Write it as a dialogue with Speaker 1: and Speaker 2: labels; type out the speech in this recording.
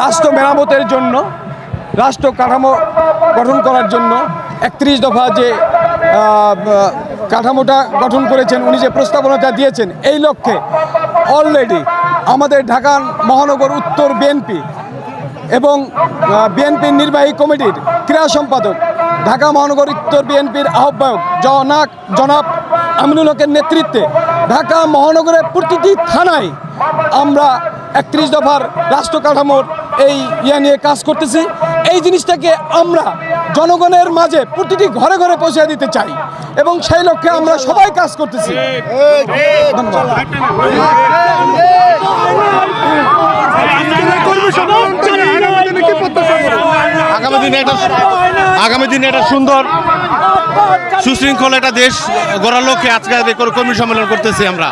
Speaker 1: রাষ্ট্র মেরামতের জন্য, রাষ্ট্র কাঠামো গঠন করার জন্য একত্রিশ দফা যে কাঠামোটা গঠন করেছেন, উনি যে প্রস্তাবনাটা দিয়েছেন, এই লক্ষ্যে অলরেডি আমাদের ঢাকা মহানগর উত্তর বিএনপি এবং বিএনপির নির্বাহী কমিটির ক্রীড়া সম্পাদক, ঢাকা মহানগর উত্তর বিএনপির আহ্বায়ক জনাক, জনাব আমিনুল হকের নেতৃত্বে ঢাকা মহানগরের প্রতিটি থানায় আমরা একত্রিশ দফার রাষ্ট্র কাঠামোর এই ইয়ে নিয়ে কাজ করতেছি। এই জিনিসটাকে আমরা জনগণের মাঝে প্রতিটি ঘরে ঘরে পৌঁছে দিতে চাই এবং সেই লক্ষ্যে আমরা সবাই কাজ করতেছি।
Speaker 2: আগামী দিনে একটা সুন্দর সুশৃঙ্খল একটা দেশ গড়ার লক্ষ্যে আজকে কর্মী সম্মেলন করতেছি আমরা।